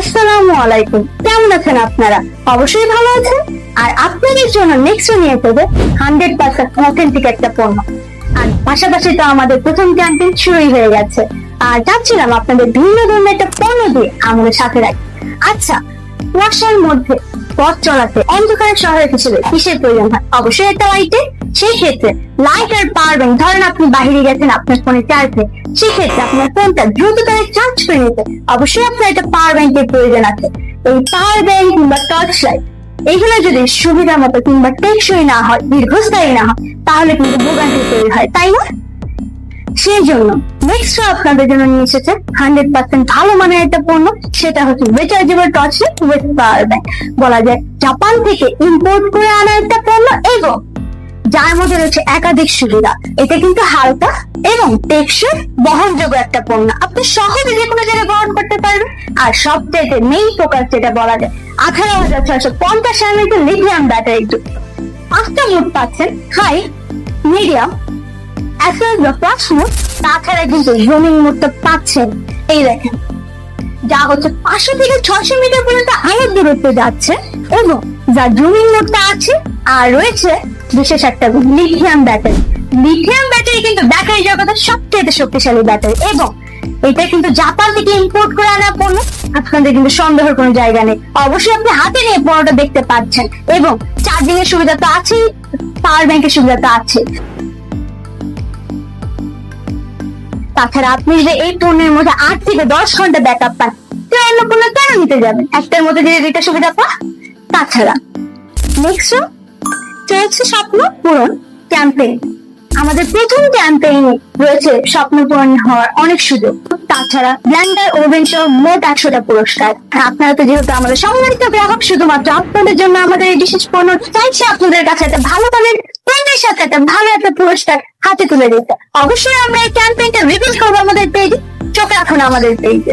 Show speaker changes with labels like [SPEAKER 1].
[SPEAKER 1] আসসালামু আলাইকুম। কেমন আছেন আপনারা? অবশ্যই ভালো আছেন। আর আপনাদের জন্য নেক্সট নিয়ে হান্ড্রেড পার্সেন্ট অথেন্টিক একটা পণ্য। আর পাশাপাশি তো আমাদের প্রথম ক্যাম্পেইন শুরুই হয়ে গেছে। আর চাচ্ছিলাম আপনাদের ভিন্ন ধরনের একটা পণ্য দিয়ে আমাদের সাথে রাখি। আচ্ছা কুয়াশার মধ্যে পথ চলাতে অন্ধকারের শহরের হিসেবে কিসের প্রয়োজন হয়? অবশ্যই একটা লাইটে সেই ক্ষেত্রে লাইট আর পাওয়ার ব্যাংক ধরেন আপনি বাইরে গেছেন, আপনার ফোনে চার্জে সেক্ষেত্রে আপনার ফোনটা দ্রুততারে চার্জ করে নিতে অবশ্যই আপনার একটা পাওয়ার ব্যাংকের প্রয়োজন আছে। এই পাওয়ার ব্যাংক কিংবা টর্চ লাইট এইগুলো যদি সুবিধা মতো কিংবা টেকসই না হয়, দীর্ঘস্থায়ী না হয়, তাহলে কিন্তু ভোগান্তি তৈরি হয়, তাই না? সেই জন্য নেক্সট আপনাদের জন্য নিয়ে এসেছে হান্ড্রেড পার্সেন্ট ভালো মানের একটা পণ্য, সেটা হচ্ছে rechargeable torch with power bank বলা যায়, জাপান থেকে ইম্পোর্ট করে আনা একটা পণ্য, এবং যার মধ্যে রয়েছে একাধিক সুবিধা। এটা কিন্তু হালকা এবং টেকসই বহনযোগ্য একটা পণ্য। আপনি সহজে যে কোনো জায়গায় বহন করতে পারবেন। আর সবচেয়ে মেইন ফোকাস যেটা বলা যায়, আঠারো হাজার ছয়শো পঞ্চাশ এমএল লিথিয়াম ব্যাটারি পাঁচটা মোট পাচ্ছেন হাই মিডিয়াম মোড তাছাড়া কিন্তু মোডটা পাচ্ছেন। এই দেখেন, যা হচ্ছে পাঁচশো থেকে ছশো মিটার পর্যন্ত আয়ের দূরত্বে যাচ্ছে এবং যা জুমিং মোডটা আছে, আর রয়েছে বিশেষ একটা গুণ লিথিয়াম ব্যাটারি লিথিয়াম ব্যাটারি কিন্তু ব্যাটারি জগতের সবচেয়ে শক্তিশালী ব্যাটারি এবং এটা কিন্তু জাপান থেকে ইম্পোর্ট করে আনা পণ্য আপনাদের কিন্তু সন্দেহের কোনো জায়গা নেই। অবশ্যই আপনি হাতে নিয়ে পণ্যটা দেখতে পাচ্ছেন এবং চার্জিং এর সুবিধা তো আছেই পাওয়ার ব্যাংকের সুবিধা তো আছে তাছাড়া আপনি যে এই পণ্যের মধ্যে আট থেকে দশ ঘণ্টা ব্যাকআপ পান তো অন্য পণ্য কেন নিতে যাবেন? একটার মধ্যে যদি দুইটা সুবিধা পা তাছাড়া। নেক্সট চলছে স্বপ্ন পূরণ ক্যাম্পেইন আমাদের প্রথম রয়েছে স্বপ্ন পূরণ হওয়ার অনেক সুযোগ। তাছাড়া ব্ল্যান্ডার ওভেন সহ মোট একশোটা পুরস্কার। আপনারা তো যেহেতু আমাদের সম্মানিত গ্রাহক, শুধুমাত্র আপনাদের জন্য আমাদের এই বিশেষ পণ্য আপনাদের কাছে একটা ভালো মানের সাথে একটা ভালো একটা পুরস্কার হাতে তুলে দিতে। অবশ্যই আমরা এই ক্যাম্পেইনটা রিভিল করব আমাদের পেজে চোখ রাখুন আমাদের পেজে